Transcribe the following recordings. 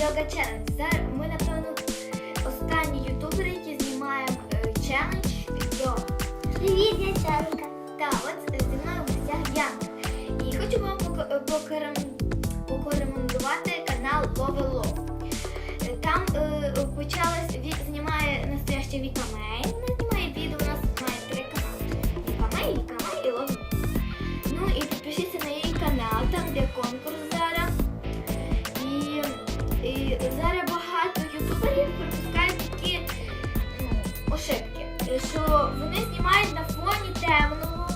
йога челендж. Зараз ми, напевно, останні ютубери, які знімаємо е, челендж від йога. Привіт, Янка. Так, от е, зі мною в гостях Янка. І хочу вам поко- е, порекомендувати канал. Е, Там е, почалась Ві- знімає настояща Віка Мей. Вона знімає відео, у нас має три канали. Віка Мей, Віка Мей і Love. Ну і підпишіться на її канал, там де конкурс ошибки, що вони знімають на фоні темного,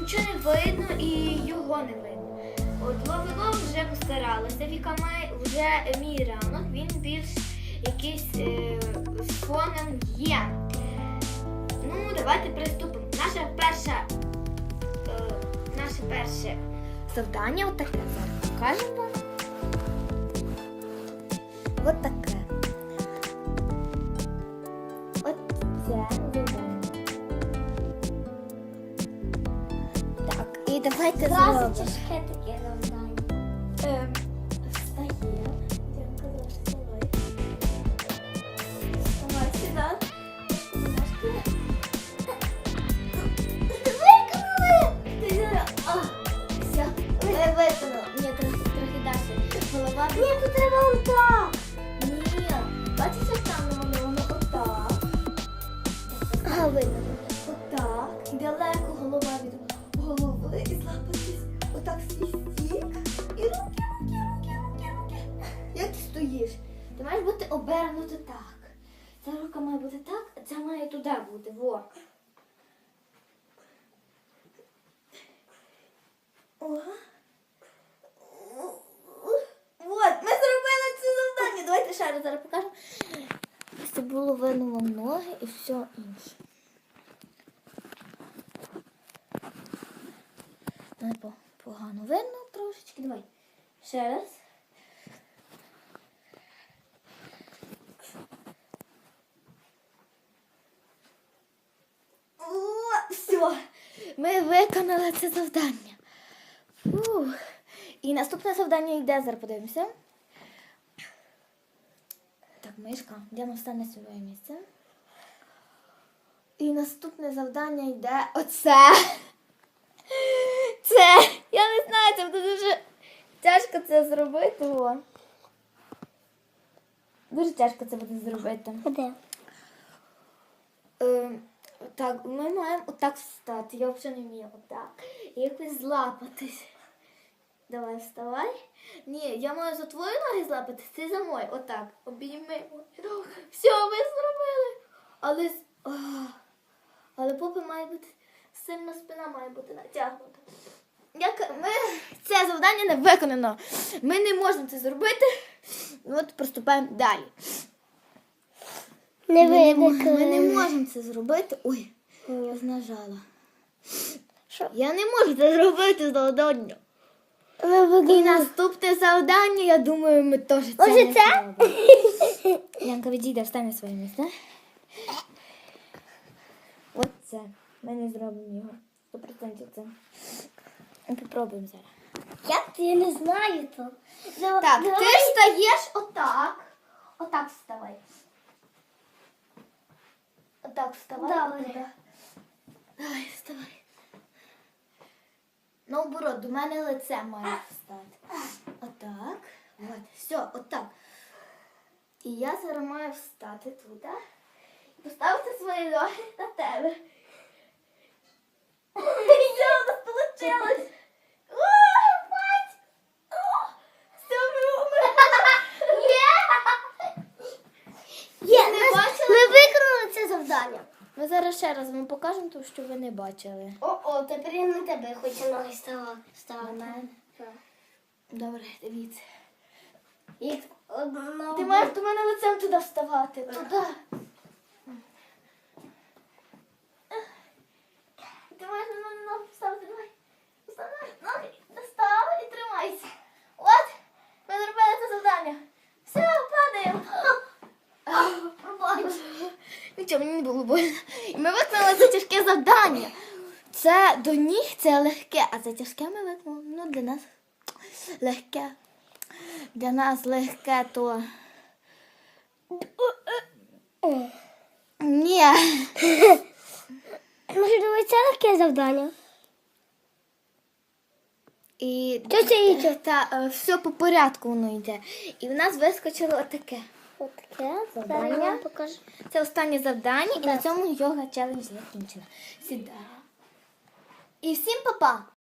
нічого не видно і його не видно. От Ловило вже постаралася, Віка Май вже мій ранок, він більш якийсь е, з фоном є. Ну, давайте приступимо. Наша перша, е, наше перше завдання отаке покажемо. От таке. Давайте зробимо. тяжке таке завдання. Ем, Встає. Зараз вставай. Вставай. Ножки. Виконали! Ти зараз. А, все. Ми виконали. Ні, трохи, трохи далі. Голова. Ні, тут треба отак. Ні. Бачиш, як там воно, воно отак. А, видно. Обернути так. Ця рука має бути так, а ця має туди бути. Во. О. Вот, ми зробили це завдання. Давайте ще раз зараз покажемо. Це було видно ноги і все інше. Давай погано видно трошечки. Давай. Ще раз. О, все. Ми виконали це завдання. Фух. І наступне завдання йде, зараз подивимося. Так, мишка, йдемо стане своє місце. І наступне завдання йде оце. Це. Я не знаю, це буде дуже тяжко це зробити. О. Дуже тяжко це буде зробити. Куди? Е, так, ми маємо отак встати. Я взагалі не вмію отак. І якось злапатись. Давай вставай. Ні, я маю за твої ноги злапатись, ти за мої. Отак. Обійми. Все, ми зробили. Але, але попа має бути сильна спина має бути натягнута. Як ми це завдання не виконано. Ми не можемо це зробити. От приступаємо далі. Не Ми не, ми не можемо це зробити. Ой, я знажала. Що? Я не можу це зробити завдання. І наступне завдання, я думаю, ми теж це Може, не це? зробимо. Янка, відійде, встань на своє місце. От це. Ми не зробимо його. Сто процентів це. Ми Попробуємо зараз. Як ти? Я не знаю то. Так, ти встаєш отак. Отак вставай. Отак вставай. Добре. отак. Давай, вставай. Наоборот, до мене лице має встати. Отак. От. Все, отак. І я зараз маю встати туди і поставити свої ноги на тебе. Все, у нас вийшло. Мать! О, Все, ми Є, не ми, бачила? ми виконали це завдання. Ми зараз ще раз вам покажемо, тому що ви не бачили. О-о, тепер я на тебе хочу ноги ставити. Добре, дивіться. І одна. Ти маєш до мене лицем туди вставати. Туди. Ти маєш на мене ногу вставити. Давай. Вставай. Ноги. Достав і тримайся. От. Ми зробили це завдання. Все, падаємо. Пробач. Нічого, мені не було больно. І ми виконали це тяжке завдання. Це до ніг це легке, а це тяжке ми виконали. Ну, для нас легке. для нас легке, то. Ні. Може, думаю, це легке завдання. І та, е, все по порядку воно йде. І в нас вискочило отаке. Отаке завдання. покажу. Це останнє завдання, і на цьому йога челендж закінчена. Сідаю. І всім па-па!